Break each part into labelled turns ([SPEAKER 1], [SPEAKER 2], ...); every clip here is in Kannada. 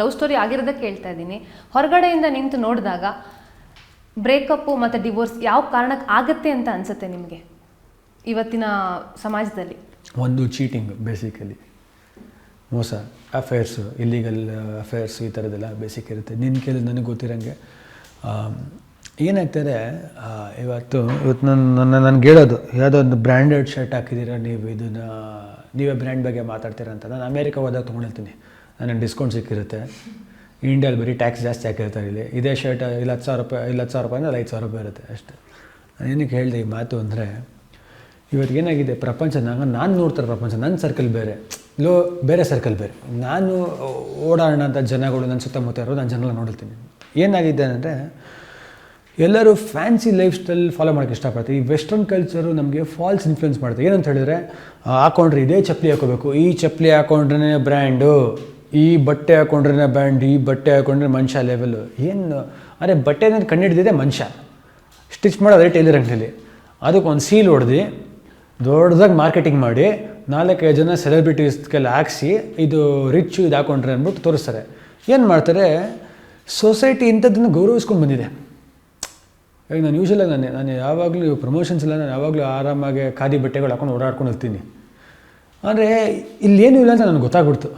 [SPEAKER 1] ಲವ್ ಸ್ಟೋರಿ ಆಗಿರೋದಕ್ಕೆ ಹೇಳ್ತಾ ಇದ್ದೀನಿ. ಹೊರಗಡೆಯಿಂದ ನಿಂತು ನೋಡಿದಾಗ ಬ್ರೇಕಪ್ಪು ಮತ್ತು ಡಿವೋರ್ಸ್ ಯಾವ ಕಾರಣಕ್ಕೆ ಆಗುತ್ತೆ ಅಂತ ಅನಿಸುತ್ತೆ ನಿಮಗೆ ಇವತ್ತಿನ ಸಮಾಜದಲ್ಲಿ?
[SPEAKER 2] ಒಂದು ಚೀಟಿಂಗ್ ಬೇಸಿಕಲಿ ಮೋಸ ಅಫೇರ್ಸು ಇಲ್ಲಿಗಲ್ ಅಫೇರ್ಸ್ ಈ ಥರದ್ದೆಲ್ಲ ಬೇಸಿಕ್ ಇರುತ್ತೆ. ನಿನ್ನ ಕೇಳಿದ ನನಗೆ ಗೊತ್ತಿರೋಂಗೆ. ಏನಾಗ್ತಾರೆ ಇವತ್ತು ಇವತ್ತು ನನ್ನ ನನ್ನ, ನನಗೆ ಹೇಳೋದು, ಯಾವುದೋ ಒಂದು ಬ್ರ್ಯಾಂಡೆಡ್ ಶರ್ಟ್ ಹಾಕಿದ್ದೀರಾ, ನೀವು ಇದನ್ನು, ನೀವೇ ಬ್ರ್ಯಾಂಡ್ ಬಗ್ಗೆ ಮಾತಾಡ್ತೀರ ಅಂತ. ನಾನು ಅಮೇರಿಕ ಹೋದಾಗ ತೊಗೊಂಡಿರ್ತೀನಿ. ನನಗೆ ಡಿಸ್ಕೌಂಟ್ ಸಿಕ್ಕಿರುತ್ತೆ. ಇಂಡಿಯಲ್ಲಿ ಬರೀ ಟ್ಯಾಕ್ಸ್ ಜಾಸ್ತಿ ಹಾಕಿರ್ತಾರೆ ಇಲ್ಲಿ. ಇದೇ ಶರ್ಟ್ ಇಲ್ಲಿ ಹತ್ತು ಸಾವಿರ ರೂಪಾಯಿ, ಇಲ್ಲಿ ಹತ್ತು ಸಾವಿರ ರೂಪಾಯಿ ಅಂದರೆ ಐದು ಸಾವಿರ ರೂಪಾಯಿ ಇರುತ್ತೆ ಅಷ್ಟೇ. ಏನಕ್ಕೆ ಹೇಳಿದೆ ಈ ಮಾತು ಅಂದರೆ ಇವತ್ತಿಗೇನಾಗಿದೆ ಪ್ರಪಂಚ ನಾನು ನಾನು ನೋಡ್ತಾರೆ ಪ್ರಪಂಚ ನನ್ನ ಸರ್ಕಲ್ ಬೇರೆ. ಲೋ, ಬೇರೆ ಸರ್ಕಲ್ ಬೇರೆ. ನಾನು ಓಡಾಡೋಣ ಅಂತ ಜನಗಳು ನನ್ನ ಸುತ್ತಮುತ್ತ ಇರೋದು ನಾನು ಜನಗಳ ನೋಡಿರ್ತೀನಿ. ಏನಾಗಿದೆ ಅಂದರೆ, ಎಲ್ಲರೂ ಫ್ಯಾನ್ಸಿ ಲೈಫ್ ಸ್ಟೈಲ್ ಫಾಲೋ ಮಾಡೋಕ್ಕೆ ಇಷ್ಟಪಡ್ತೀವಿ ಈ ವೆಸ್ಟರ್ನ್ ಕಲ್ಚರು ನಮಗೆ ಫಾಲ್ಸ್ ಇನ್ಫ್ಲುಯೆನ್ಸ್ ಮಾಡುತ್ತೆ ಏನಂತ ಹೇಳಿದ್ರೆ ಹಾಕೊಂಡ್ರೆ ಇದೇ ಚಪ್ಪಲಿ ಹಾಕೋಬೇಕು. ಈ ಚಪ್ಪಲಿ ಹಾಕೊಂಡ್ರೆ ಬ್ರ್ಯಾಂಡು ಈ ಬಟ್ಟೆ ಹಾಕೊಂಡ್ರೆ ಬ್ಯಾಂಡ್, ಈ ಬಟ್ಟೆ ಹಾಕೊಂಡ್ರೆ ಮನುಷ್ಯ ಲೆವೆಲು ಏನು, ಅರೆ ಬಟ್ಟೆ ಅನ್ನೋದು ಹಿಡ್ದಿದೆ ಮನುಷ್ಯ. ಸ್ಟಿಚ್ ಮಾಡೋದೇ ಟೈಲರ್ ಅಂಗಡಿಲಿ. ಅದಕ್ಕೆ ಒಂದು ಸೀಲ್ ಹೊಡೆದು, ದೊಡ್ಡದಾಗಿ ಮಾರ್ಕೆಟಿಂಗ್ ಮಾಡಿ, ನಾಲ್ಕೈದು ಜನ ಸೆಲೆಬ್ರಿಟೀಸ್ಗೆಲ್ಲ ಹಾಕ್ಸಿ, ಇದು ರಿಚ್ ಇದು ಹಾಕೊಂಡ್ರೆ ಅಂದ್ಬಿಟ್ಟು ತೋರಿಸ್ತಾರೆ. ಏನು ಮಾಡ್ತಾರೆ ಸೊಸೈಟಿ ಇಂಥದ್ದನ್ನು ಗೌರವಿಸ್ಕೊಂಡು ಬಂದಿದೆ. ಈಗ ನಾನು ಯೂಶಲಾಗಿ ನಾನು ನಾನು ಯಾವಾಗಲೂ ಪ್ರಮೋಷನ್ಸ್ ಇಲ್ಲ ನಾನು ಯಾವಾಗಲೂ ಆರಾಮಾಗಿ ಖಾದಿ ಬಟ್ಟೆಗಳು ಹಾಕೊಂಡು ಓಡಾಡ್ಕೊಂಡು ಹೋಗ್ತೀನಿ ಅಂದರೆ ಇಲ್ಲೇನೂ ಇಲ್ಲ ಅಂತ ನನಗೆ ಗೊತ್ತಾಗ್ಬಿಡ್ತು.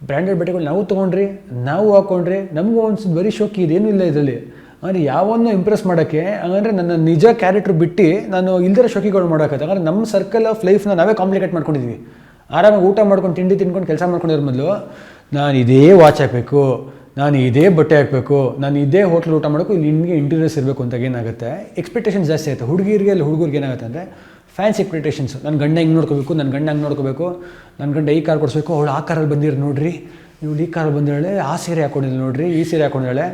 [SPEAKER 2] ಬ್ರ್ಯಾಂಡೆಡ್ ಬಟ್ಟೆಗಳು ನಾವು ತೊಗೊಂಡ್ರಿ, ನಾವು ಹಾಕ್ಕೊಂಡ್ರಿ ನಮಗೂ ಒಂದು ಬರೀ ಶೋಕಿ ಇದೇನೂ ಇಲ್ಲ ಇದರಲ್ಲಿ. ಅಂದರೆ ಯಾವನ್ನೂ ಇಂಪ್ರೆಸ್ ಮಾಡೋಕ್ಕೆ ಹಾಗಂದ್ರೆ ನನ್ನ ನಿಜ ಕ್ಯಾರೆಕ್ಟ್ರ್ ಬಿಟ್ಟು ನಾನು ಇಲ್ದಿರೋ ಶೋಕಿಗಳು ಮಾಡೋಕ್ಕೆ ಅಂದರೆ ನಮ್ಮ ಸರ್ಕಲ್ ಆಫ್ ಲೈಫ್ನ ನಾವೇ ಕಾಂಪ್ಲಿಕೇಟ್ ಮಾಡ್ಕೊಂಡಿದ್ವಿ. ಆರಾಮಾಗಿ ಊಟ ಮಾಡ್ಕೊಂಡು, ತಿಂಡಿ ತಿನ್ಕೊಂಡು ಕೆಲಸ ಮಾಡ್ಕೊಂಡಿರೋ ಮೊದಲು, ನಾನು ಇದೇ ವಾಚ್ ಹಾಕಬೇಕು, ನಾನು ಇದೇ ಬಟ್ಟೆ ಹಾಕಬೇಕು, ನಾನು ಇದೇ ಹೋಟ್ಲ್ ಊಟ ಮಾಡೋಕ್ಕೂ ಇಲ್ಲಿ ನಿಮಗೆ ಇಂಟೀರಿಯರ್ಸ್ ಇರಬೇಕು ಅಂತ ಏನಾಗುತ್ತೆ? ಎಕ್ಸ್ಪೆಕ್ಟೇಷನ್ ಜಾಸ್ತಿ ಆಯಿತು. ಹುಡುಗಿರಿಗೆ ಅಲ್ಲಿ ಹುಡುಗರಿಗೆ ಏನಾಗುತ್ತೆ ಅಂದರೆ ಫ್ಯಾನ್ಸ್ ಎಕ್ಸ್ಪೆಕ್ಟೇಷನ್ಸ್ ನನ್ನ ಗಂಡ ಹೆಂಗೆ ನೋಡ್ಕೋಬೇಕು? ನನ್ನ ಗಂಡ ಹಂಗೆ ನೋಡ್ಕೋಬೇಕು? ನನ್ನ ಗಂಡ ಈ ಕಾರ್ ಕೊಡಿಸ್ಬೇಕು? ಅವಳು ಆ ಕಾರಲ್ಲಿ ಬಂದಿರೋ ನೋಡ್ರಿ. ಇವಳು ಈ ಕಾರಲ್ಲಿ ಬಂದಿರೋಳೆ, ಆ ಸೀರೆ ಹಾಕೊಂಡಿಲ್ಲ ನೋಡ್ರಿ, ಈ ಸೀರೆ ಹಾಕೊಂಡಿದ್ದಾಳೆ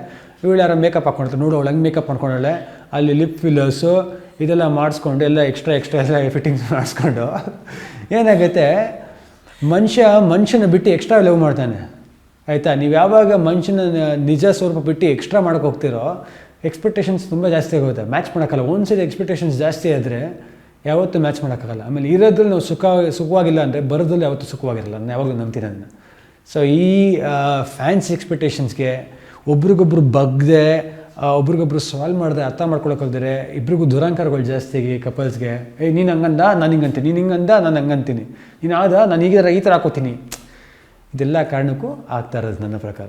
[SPEAKER 2] ಇವಳು ಯಾರೋ ಮೇಕಪ್ ಹಾಕೊಂಡಿರ್ತಾರೆ ನೋಡು, ಅವಳು ಹಂಗೆ ಮೇಕಪ್ ಮಾಡ್ಕೊಂಡಳೆ ಅಲ್ಲಿ ಲಿಪ್ ಫಿಲ್ಲರ್ಸು ಇದೆಲ್ಲ ಮಾಡಿಸ್ಕೊಂಡು ಎಲ್ಲ ಎಕ್ಸ್ಟ್ರಾ ಎಕ್ಸ್ಟ್ರಾ ಎಲ್ಲ ಫಿಟ್ಟಿಂಗ್ಸ್ ಮಾಡಿಸ್ಕೊಂಡು. ಏನಾಗುತ್ತೆ ಮನುಷ್ಯ ಮನುಷ್ಯನ ಬಿಟ್ಟು ಎಕ್ಸ್ಟ್ರಾ ಲವ್ ಮಾಡ್ತಾನೆ. ಆಯಿತಾ? ನೀವು ಯಾವಾಗ ಮನುಷ್ಯನ ನಿಜ ಸ್ವರೂಪ ಬಿಟ್ಟು ಎಕ್ಸ್ಟ್ರಾ ಮಾಡೋಕ್ಕೆ ಹೋಗ್ತಿರೋ ಎಕ್ಸ್ಪೆಕ್ಟೇಷನ್ಸ್ ತುಂಬ ಜಾಸ್ತಿ ಆಗುತ್ತೆ. ಮ್ಯಾಚ್ ಮಾಡೋಕ್ಕಲ್ಲ. ಒಂದು ಸರಿ ಎಕ್ಸ್ಪೆಕ್ಟೇಷನ್ಸ್ ಜಾಸ್ತಿ ಆದರೆ ಯಾವತ್ತೂ ಮ್ಯಾಚ್ ಮಾಡೋಕ್ಕಾಗಲ್ಲ. ಆಮೇಲೆ ಇರೋದ್ರಲ್ಲಿ ನಾವು ಸುಖ ಸುಖವಾಗಿಲ್ಲ ಅಂದರೆ ಬರೋದ್ರಲ್ಲಿ ಯಾವತ್ತೂ ಸುಖವಾಗಿರಲ್ಲ. ನಾನು ಯಾವಾಗಲೂ ನಂಬ್ತೀನಿ ಅದನ್ನು. ಸೊ ಈ ಫ್ಯಾನ್ಸ್ ಎಕ್ಸ್ಪೆಕ್ಟೇಷನ್ಸ್ಗೆ ಒಬ್ರಿಗೊಬ್ರು ಬಗ್ದೆ ಒಬ್ರಿಗೊಬ್ರು ಸಾಲ್ವ್ ಮಾಡಿದೆ, ಅರ್ಥ ಮಾಡ್ಕೊಳಕ್ಕೋದ್ರೆ ಇಬ್ರಿಗೂ ದುರಾಂಕಾರಗಳು ಜಾಸ್ತಿ ಆಗಿ ಕಪಲ್ಸ್ಗೆ ಏ, ನೀನು ಹಂಗಂದ? ನಾನು ಹಿಂಗಂತೀನಿ. ನೀನು ಹಿಂಗಂದ? ನಾನು ಹಂಗಂತೀನಿ. ನೀನು ಆದ? ನಾನು ಈಗ ಥರ ಹಾಕೋತೀನಿ. ಇದೆಲ್ಲ ಕಾರಣಕ್ಕೂ ಆಗ್ತಾ ಇರೋದು ನನ್ನ ಪ್ರಕಾರ.